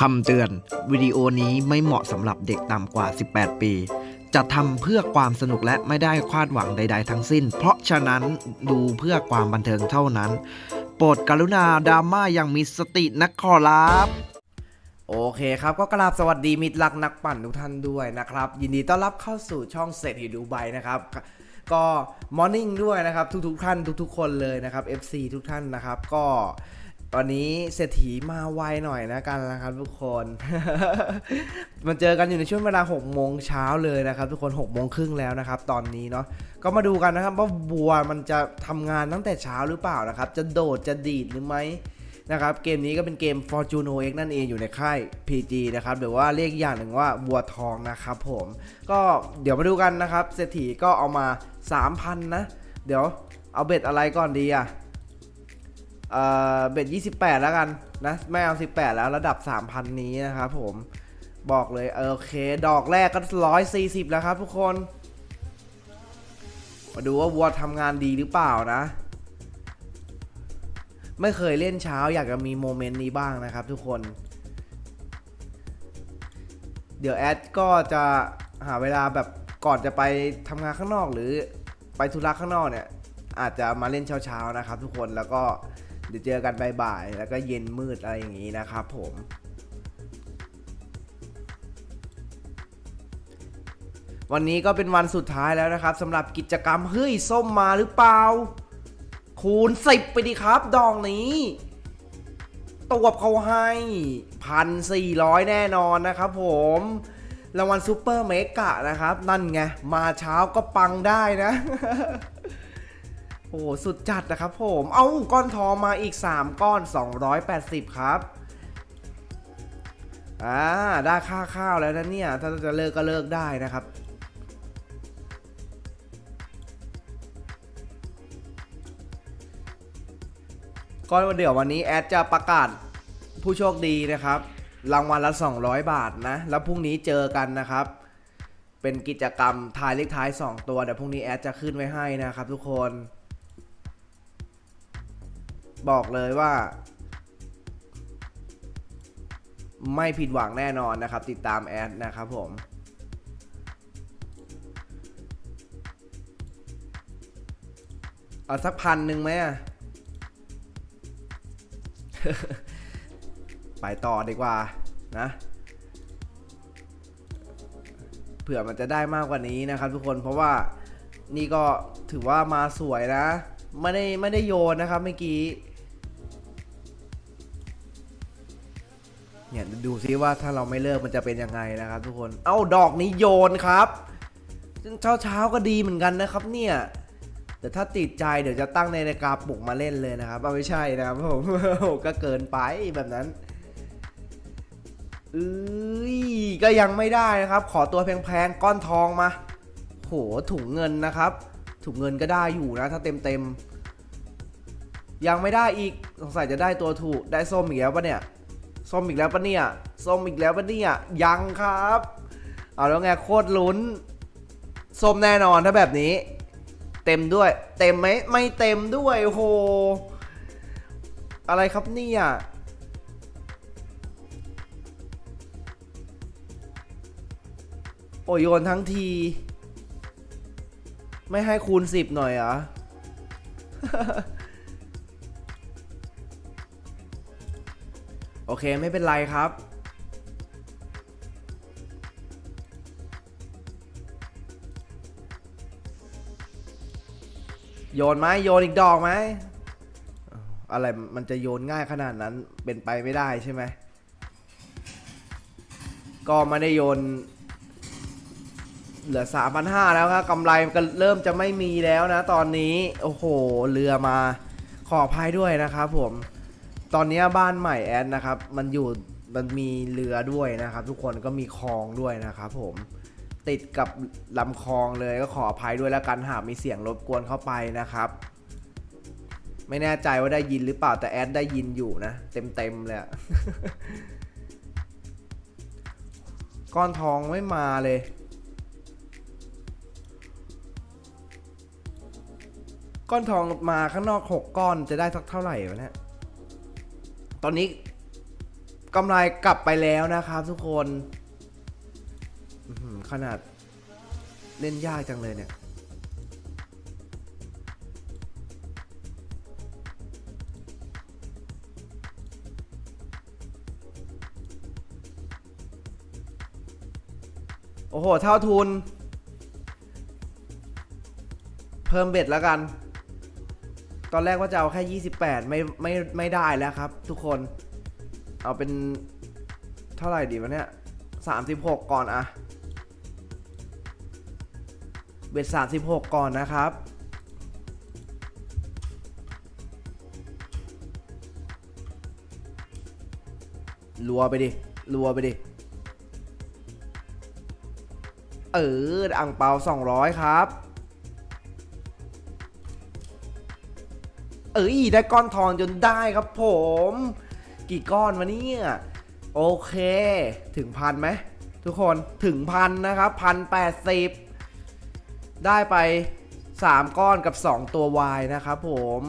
คำเตือน วิดีโอนี้ไม่เหมาะสำหรับเด็กต่ำกว่า 18 ปี จะทำเพื่อความสนุกและไม่ได้คาดหวังใด ๆ ทั้งสิ้น เพราะฉะนั้นดูเพื่อความบันเทิงเท่านั้น โปรดกรุณาดราม่าอย่างมีสตินะขอรับโอเคครับ ก็กราบสวัสดีมิตรรักนักปั่นทุกท่านด้วยนะครับ ยินดีต้อนรับเข้าสู่ช่องเศรษฐีดูไบนะครับ ก็มอร์นิ่งด้วยนะครับทุกๆท่านทุกๆคนเลยนะครับ FC ทุกท่านนะครับ ก็ตอนนี้เศรษฐีมาไวหน่อยนะกันนะครับทุกคนมาเจอกันอยู่ในช่วงเวลา6โมงเช้าเลยนะครับ ทุกคน6โมงครึ่งแล้วนะครับ ตอนนี้เนาะก็มาดูกันนะครับว่าบัวมันจะทำงานตั้งแต่เช้าหรือเปล่านะครับ จะโดดจะดีดหรือไม่นะครับเกมนี้ก็เป็นเกม Fortuno X นั่นเองอยู่ในค่าย PG นะครับหรือว่าเรียกอย่างหนึ่งว่าบัวทองนะครับผม ก็เดี๋ยวมาดูกันนะครับเศรษฐีก็เอามา 3,000 นะ เดี๋ยวเอาเบ็ดอะไรก่อนดีอะเอ่อเบ็ด28 แล้วกันนะ ไม่เอา 18 แล้วระดับ 3,000 นี้นะครับผมบอกเลยเออโอเค ดอกแรกก็ 140 แล้วครับทุกคน มาดูว่าวัวทำงานดีหรือเปล่านะ ไม่เคยเล่นเช้าอยากจะมีโมเมนต์นี้บ้างนะครับทุกคน เดี๋ยวแอดก็จะหาเวลาแบบ ก่อนจะไปทำงานข้างนอกหรือไปธุระข้างนอกเนี่ย อาจจะมาเล่นเช้าๆนะครับ ทุกคนแล้วก็เดี๋ยวเจอกันบ่ายๆแล้วก็เย็นมืดอะไรอย่างนี้นะครับผมวันนี้ก็เป็นวันสุดท้ายแล้วนะครับสำหรับกิจกรรมเฮ้ยส้มมาหรือเปล่า คูณสิบไปดีครับ ดองนี้ตวบเขาให้พันสี่ร้อยแน่นอนนะครับผม รางวัลซูเปอร์เมกะนะครับ นั่นไง มาเช้าก็ปังได้นะ โอ้สุดจัดนะครับผม เอาก้อนทองมาอีก 3 ก้อน 280 ครับอ่าได้ค่าข้าวแล้วนะเนี่ย ถ้าจะเลิกก็เลิกได้นะครับก็เดี๋ยววันนี้แอดจะประกาศผู้โชคดีนะครับ รางวัลละ 200 บาทนะ แล้วพรุ่งนี้เจอกันนะครับ เป็นกิจกรรมทายเลขท้าย 2 ตัว เดี๋ยวพรุ่งนี้แอดจะขึ้นไว้ให้นะครับทุกคน บอกเลยว่า ไม่ผิดหวังแน่นอนนะครับ ติดตามแอดนะครับผมเอาสักพันหนึ่งไหมอะ ไปต่อดีกว่านะเผื่อมันจะได้มากกว่านี้นะครับ ทุกคนเพราะว่านี่ก็ถือว่ามาสวยนะไม่ได้ไม่ได้โยนนะครับเมื่อกี้เนี่ยดูซิว่าถ้าเราไม่เลิกมันจะเป็นยังไงนะครับ ทุกคน เอ้าดอกนี้โยนครับเช้าเช้าก็ดีเหมือนกันนะครับ เนี่ยแต่ถ้าติดใจเดี๋ยวจะตั้งในนาฬิกาปลุกมาเล่นเลยนะครับไม่ใช่นะครับผมก็เกินไปแบบนั้น เอ้ยก็ยังไม่ได้นะครับ ขอตัวแพงๆก้อนทองมา โหถุงเงินนะครับ ถุงเงินก็ได้อยู่นะ ถ้าเต็มเต็มๆยังไม่ได้อีกสงสัยจะได้ตัวถูกได้ส้มอีกแล้วปะเนี่ยส้มอีกแล้วปะเนี่ยส้มอีกแล้วปะเนี่ยยังครับ เอาแล้วไงโคตรลุ้นส้มแน่นอนถ้าแบบนี้ เต็มด้วย เต็มไหมไม่เต็มด้วยโอ้โหอะไรครับเนี่ย โอ้ยโยนทั้งที ไม่ให้คูณสิบหน่อยเหรอ โอเคไม่เป็นไรครับ โยนไหมโยนอีกดอกไหมอ้าวอะไรมันจะโยนง่ายขนาดนั้นเป็นไปไม่ได้ใช่ไหม ก็ไม่ได้โยน เหลือ 3,500 แล้วครับกำไรก็เริ่มจะไม่มีแล้วนะ ตอนนี้ โอ้โห เรือมา ขออภัยด้วยนะครับผม ตอนนี้บ้านใหม่แอดนะครับ มันอยู่ มันมีเรือด้วยนะครับ ทุกคนก็มีคลองด้วยนะครับผม ติดกับลำคลองเลยก็ขออภัยด้วยแล้วกันหากมีเสียงรบกวนเข้าไปนะครับ ไม่แน่ใจว่าได้ยินหรือเปล่าแต่แอดได้ยินอยู่นะ เต็มๆเลยก้อนทองไม่มาเลย ก้อนทองมาข้างนอกหกก้อนจะได้สักเท่าไหร่วะเนี่ย ตอนนี้กำไรกลับไปแล้วนะครับทุกคนขนาดเล่นยากจังเลยเนี่ย โอ้โห เท่าทุน เพิ่มเบ็ดแล้วกัน ตอนแรกว่าจะเอาแค่ 28 ไม่ไม่ไม่ได้แล้วครับ ทุกคน เอาเป็นเท่าไหร่ดีวะเนี่ย 36 ก่อนอะเบ็ด36 ก่อนนะครับ รัวไปดิ รัวไปดิ เออ อ่างเปา 200 ครับ เอ้ยได้ก้อนทองจนได้ครับผม กี่ก้อนวะเนี่ยโอเค ถึงพันไหมทุกคนถึงพันนะครับพันแปดสิบได้ไป 3 ก้อนกับ 2 ตัววายนะครับผม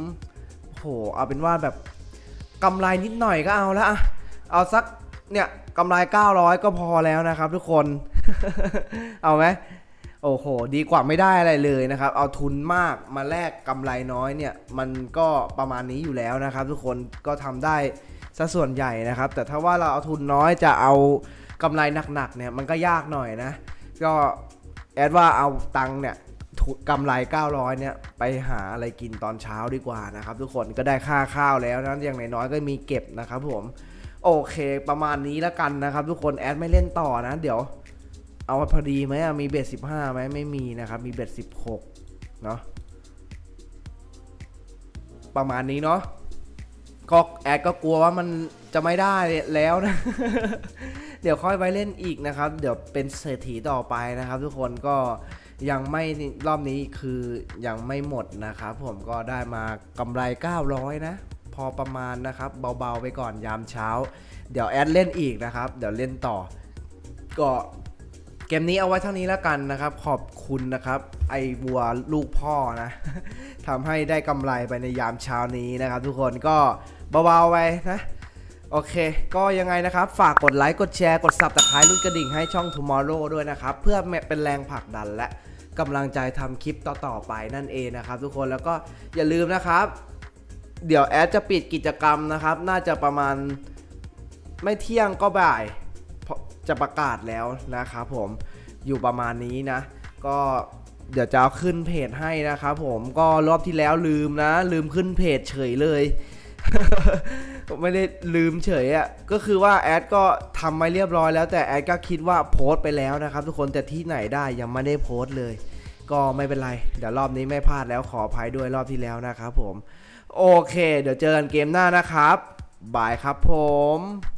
โหเอาเป็นว่าแบบกำไรนิดหน่อยก็เอาละอะเอาสักเนี่ยกำไร 900 ก็พอแล้วนะครับทุกคน เอาไหม โอ้โห ดีกว่าไม่ได้อะไรเลยนะครับ เอาทุนมากมาแลกกำไรน้อยเนี่ย มันก็ประมาณนี้อยู่แล้วนะครับ ทุกคนก็ทำได้ซะส่วนใหญ่นะครับ แต่ถ้าว่าเราเอาทุนน้อยจะเอากำไรหนักๆเนี่ยมันก็ยากหน่อยนะ ก็แอดว่าเอาตังค์เนี่ยกำไร 900 เนี่ย ไปหาอะไรกินตอนเช้าดีกว่านะครับ ทุกคนก็ได้ค่าข้าวแล้วนะอย่างน้อยๆก็มีเก็บนะครับผม โอเค ประมาณนี้แล้วกันนะครับ ทุกคนแอดไม่เล่นต่อนะ เดี๋ยว เอาพอดีไหมมีเบ็ดสิบห้าไหมไม่มีนะครับ มีเบ็ดสิบหกเนาะประมาณนี้เนาะก็แอดก็กลัวว่ามันจะไม่ได้แล้วนะ เดี๋ยวค่อยไปเล่นอีกนะครับ เดี๋ยวเป็นเศรษฐีต่อไปนะครับ ทุกคนก็ยังไม่รอบนี้คือยังไม่หมดนะครับ ผมก็ได้มากำไร 900 นะ พอประมาณนะครับ เบาๆไปก่อนยามเช้า เดี๋ยวแอดเล่นอีกนะครับ เดี๋ยวเล่นต่อ ก็ เกมนี้เอาไว้เท่านี้แล้วกันนะครับ ขอบคุณนะครับ ไอ้วัวลูกพ่อนะทำให้ได้กำไรไปในยามเช้านี้นะครับ ทุกคนก็เบาๆไปนะโอเค ก็ยังไงนะครับ ฝากกดไลค์ กดแชร์ กด subscribe รุ่นกระดิ่งให้ช่อง Tomorrow ด้วยนะครับ เพื่อเป็นแรงผลักดันและกำลังใจทำคลิปต่อ ๆ ไปนั่นเองนะครับ ทุกคน แล้วก็อย่าลืมนะครับ เดี๋ยวแอดจะปิดกิจกรรมนะครับ น่าจะประมาณไม่เที่ยงก็บ่าย จะประกาศแล้วนะครับผมอยู่ประมาณนี้นะ ก็เดี๋ยวจะเอาขึ้นเพจให้นะครับผมก็รอบที่แล้วลืมนะ ลืมขึ้นเพจเฉยเลยไม่ได้ลืมเฉยอะ่ะก็คือว่าแอดก็ทำไว้เรียบร้อยแล้วแต่แอดก็คิดว่าโพสต์ไปแล้วนะครับ ทุกคนแต่ที่ไหนได้ยังไม่ได้โพสต์เลย ก็ไม่เป็นไร เดี๋ยวรอบนี้ไม่พลาดแล้วขออภัยด้วยรอบที่แล้วนะครับผม โอเค เดี๋ยวเจอกันเกมหน้านะครับบายครับผม